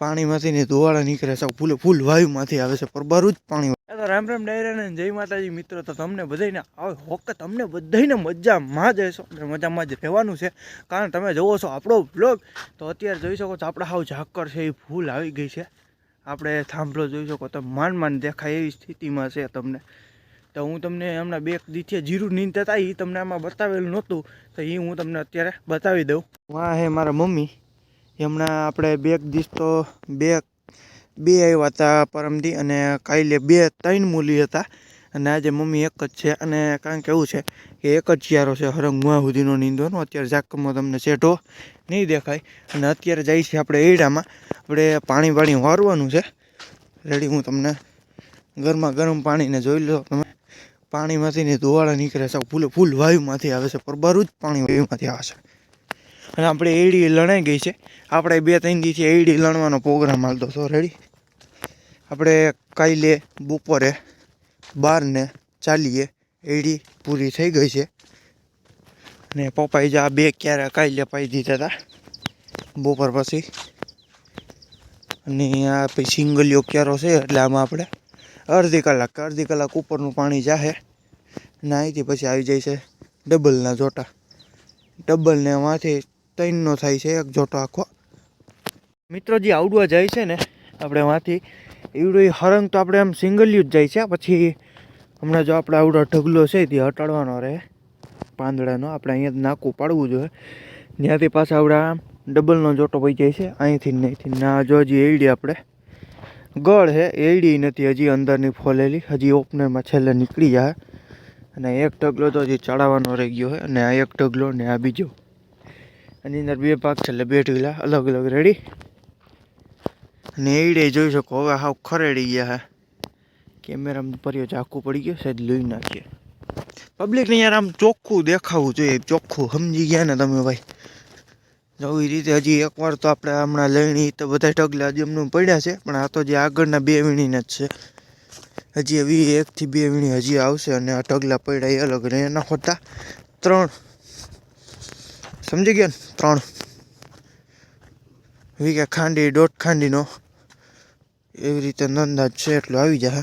પાણીમાંથી ને ધોવાળા નીકળે છે. ફૂલ ફૂલ વાયુમાંથી આવે છે. પર બરું જ પાણી તો રામ રામ ડાયરાને જય માતાજી મિત્રો તો તમને બધાને આવે હોકે તમને બધાને મજામાં જ હશો. મજામાં જ રહેવાનું છે. કારણ તમે જુઓ છો આપણો બ્લોગ તો અત્યારે જોઈ શકો છો આપણે હાવ ઝાકર છે એ ફૂલ આવી ગઈ છે. આપણે થાંભલો જોઈ શકો તો માન માન દેખાય એવી સ્થિતિમાં છે તમને. તો હું તમને હમણાં બે દીથી જીરું નીંદતા હતા એ તમને આમાં બતાવેલું નહોતું તો એ હું તમને અત્યારે બતાવી દઉં. વાહ હે મારા મમ્મી. હમણાં આપણે બે દિવસ તો બે બે આવ્યા હતા પરમદી અને કાલે બે, ત્રણ મૂલી હતા. અને આજે મમ્મી એક જ છે અને કારણ કે એવું છે કે એક જ ચિયારો છે, હરંગ મુઆ સુધીનો નીંદવાનો અત્યારે ઝાકમાં તમને શેઢો નહીં દેખાય. અને અત્યારે જાય છે આપણે એડામાં આપણે પાણી પાણી વારવાનું છે. રેડી, હું તમને ગરમા ગરમ પાણીને જોઈ લો. તમે પાણીમાંથી ને ધોવાળા નીકળે છે. ફૂલ ફૂલ વાયુમાંથી આવે છે. પર બરું જ પાણી વાયુમાંથી આવે છે. અને આપણે એડી લણાઈ ગઈ છે. આપણે બે ત્રણ દીથી એડી લણવાનો પ્રોગ્રામ હાલતો હતો. રેડી આપણે કાલે બપોરે બારને ચાલીએ. એડી પૂરી થઈ ગઈ છે. અને પપ્પાએ જે આ બે ક્યારે કાલે પાઈ દીધા હતા બપોર પછી. અને આ પછી સિંગલિયો ક્યારો છે એટલે આમાં આપણે અડધી કલાક અડધી કલાક ઉપરનું પાણી જાહે. અને અહીંથી પછી આવી જાય છે ડબલના જોટા. ડબલને એમાંથી ત્રણનો થાય છે, એક જોટો આખો. મિત્રો, જે આવડવા જાય છે ને, આપણે વાંથી એવડો હરંગ તો આપણે આમ સિંગલ્યું જ જાય છે, પછી હમણાં જો આપણે આવડો ઢગલો છે, તે હટાડવાનો રહે, પાંદડાનો, આપણે અહીંયા નાકું પાડવું જોઈએ. ત્યાંથી પાછા આવડા ડબલનો જોટો પડી જાય છે, અહીંથી નહીંથી ના જો હજી એડી આપણે, ગળ છે એડી નથી હજી અંદરની ફોલેલી, હજી ઓપનરમાં છેલ્લે નીકળી જાય. અને એક ઢગલો તો હજી ચડાવવાનો રહી ગયો છે અને આ એક ઢગલો ને આ બીજો. એની અંદર બે ભાગ છે, એટલે બે ઢગલા અલગ અલગ રેડી અને એડે જોઈ શકો, હવે હાવ ખરેડી ગયા હે. કેમેરામાં પર્યો ઝાકું પડી ગયો, સાહેબ લઈ નાખીએ. પબ્લિકને યાર આમ ચોખ્ખું દેખાવું જોઈએ, ચોખ્ખું, સમજી ગયા ને તમે ભાઈ. જો રીતે હજી એકવાર તો આપણે હમણાં લણી તો બધા ઢગલા હજી એમનું પડ્યા છે, પણ આ તો જે આગળના બે વીણીને જ છે. હજી એવી એકથી બે વીણી હજી આવશે અને આ ઢગલા પડ્યા એ અલગ રહે એના હોતા ત્રણ. સમજી ગયા ને? ત્રણ. વીઘા ખાંડી દોઢ ખાંડીનો. એવી રીતે અંદાજ છે એટલો આવી જશે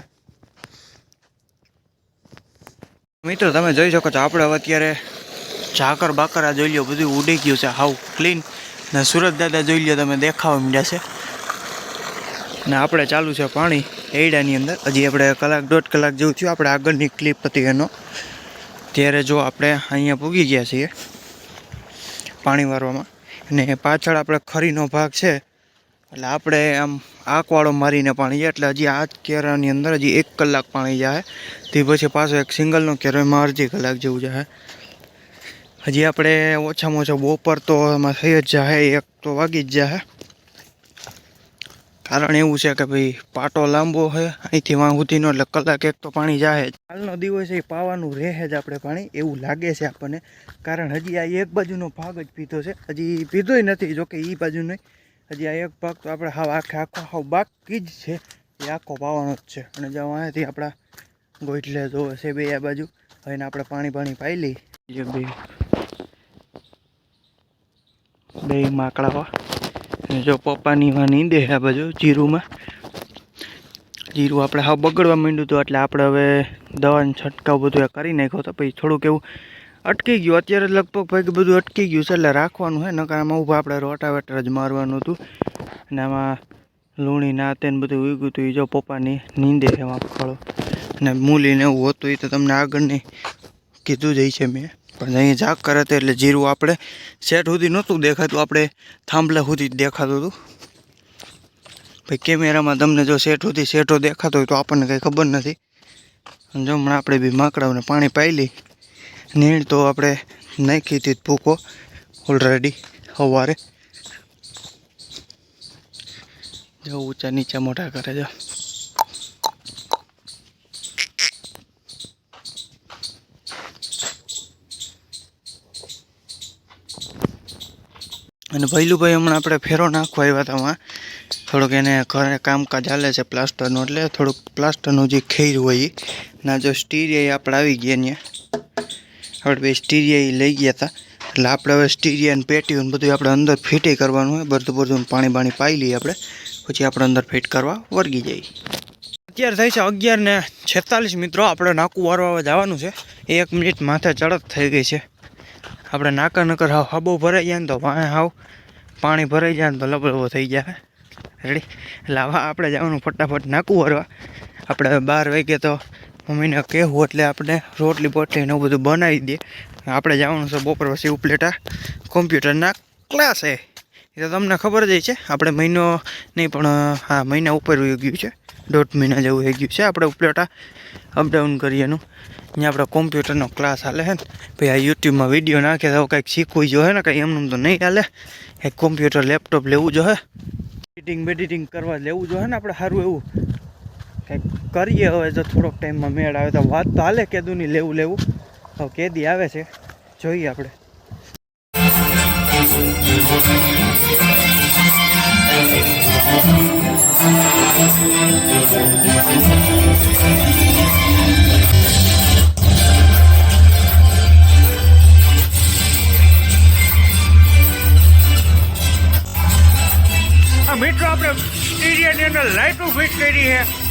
મિત્રો, તમે જોઈ શકો છો, આપણે હવે અત્યારે ઝાકર બાકર જોઈ લો બધું ઉડી ગયું છે, હાવ ક્લીન ને સુરત દાદા જોઈ લો તમે દેખાવા માંડ્યા છે. ને આપણે ચાલુ છે પાણી એડાની અંદર. હજી આપણે કલાક દોઢ કલાક જેવું થયું, આપણે આગળની ક્લિપ હતી એનો. ત્યારે જો આપણે અહીંયા પૂગી ગયા છીએ. પાણી વારવામાં. અને પાછળ આપણે ખરીનો ભાગ છે. એટલે આપણે આમ આંકવાળો મારીને પાણી જાય. એટલે હજી આ કેરાની અંદર હજી એક કલાક પાણી જાય. તે પછી પાછો એક સિંગલનો કેરો, એમાં અડધી કલાક જેવું જાય. હજી આપણે ઓછામાં ઓછા બપોર તો એમાં થઈ જ જાય. એક તો વાગી જ જાય. કારણ એવું છે કે ભાઈ, પાટો લાંબો છે, અહીંથી વાં સુધીનો એટલે કલાક એક તો પાણી જાય જ. હાલનો દિવસ એ પાવાનું રહે જ આપણે પાણી, એવું લાગે છે આપણને. કારણ હજી આ એક બાજુનો ભાગ જ પીધો છે. હજી પીધોય નથી જોકે એ બાજુ નહીં. હજી આ એક ભાગ તો આપણે હાવ આખે આખો હાવ બાકી જ છે. એ આખો પાવાનો જ છે. અને જો અહીંયાથી આપણા ગોઠલે જોવે છે બે આ બાજુ. હવે આપણે પાણી પાણી પાઈ લઈ જે બે. માકડાવા જો પપ્પાની વાની નીંદે આ બાજુ જીરુંમાં. જીરું આપણે હાવ બગડવા માંડ્યું હતું, એટલે આપણે હવે દવાનો છંટકાવ બધું એ કરી નાખ્યો તો પછી થોડુંક એવું અટકી ગયું. અત્યારે લગભગ ભાઈ બધું અટકી ગયું છે, એટલે રાખવાનું હે, નકાર આમાં ઊભા આપણે રોટાવેટર જ મારવાનું હતું. અને આમાં લૂણી ના તેને બધું ઉગ્યું હતું, એ જો પપ્પાની નીંદે એમાં ફળો અને મૂલીને એવું હતું, એ તો તમને આગળની કીધું જ છે મેં. પણ અહીંયા ઝાક કરે તે એટલે જીરું આપણે સેટ સુધી નહોતું દેખાતું, આપણે થાંભલા સુધી દેખાતું હતું. ભાઈ, કેમેરામાં તમને જો સેટ સુધી સેટો દેખાતો હોય તો આપણને કંઈ ખબર નથી. અને જો હમણાં આપણે બી માકડાઓને પાણી પાઈ લઈ, નીણ તો આપણે નાખી હતી ભૂકો ઓલરેડી સવારે. જો ઊંચા નીચા મોટા કરે જો. અને ભૈલુભાઈ હમણાં આપણે ફેરો નાખવા આવ્યા હતા વાં થોડુંક એને ઘરે કામકાજ ચાલે છે પ્લાસ્ટરનું, એટલે થોડુંક પ્લાસ્ટરનું જે ખેર હોય એ ના, જો સ્ટીરિયા આપણે આવી ગયા ત્યાં. આપણે બે સ્ટીરિયા લઈ ગયા હતા. એટલે આપણે હવે સ્ટીરિયા ને પેટીઓ ને બધું આપણે અંદર ફિટે કરવાનું હોય. બધું બધું પાણી બાણી પાઈ લઈએ આપણે. પછી આપણે અંદર ફિટ કરવા વર્ગી જઈએ. અત્યારે થાય છે અગિયાર ને છેતાલીસ મિત્રો. આપણે નાકું વારવા જવાનું છે. એક મિનિટ માથે ચડત થઈ ગઈ છે. આપણે નાકા નકર હાવ હાબો ભરાઈ જાય ને તો વાંહે હાવ પાણી ભરાઈ જાય ને તો લબલબો થઈ જાય. રેડી એટલે આવા આપણે જવાનું ફટાફટ નાકું હરવા. આપણે બાર વાગે તો મમ્મીને કહેવું એટલે આપણે રોટલી પોટલી ને એવું બધું બનાવી દઈએ. આપણે જવાનું છે બપોર પછી ઉપલેટા. કોમ્પ્યુટરના ક્લાસે એ તો તમને ખબર જ છે. આપણે મહિનો નહીં, પણ હા, મહિના ઉપર વહી ગયું છે. દોઢ મહિના જેવું થઈ ગયું છે. આપણે ઉપલેટા અપડાઉન કરીએનું અહીંયા આપણે કોમ્પ્યુટરનો ક્લાસ હાલે છે ને. ભાઈ, આ યુટ્યુબમાં વીડિયો નાખે તો કંઈક શીખવું જોઈએ ને, કંઈ એમનું તો નહીં હાલે. એક કોમ્પ્યુટર લેપટોપ લેવું જોઈએ એડિટિંગ બેડિટિંગ કરવા લેવું જોઈએ ને, આપણે સારું એવું કંઈક કરીએ હવે. જો થોડોક ટાઈમમાં મેળ આવે તો વાત તો હાલે કેદું નહીં લેવું લેવું. હવે કેદી આવે છે. જોઈએ આપણે. મિત્રો આપણે સ્ટીરિયાની અંદર લાઇટો ફિટ કરી છે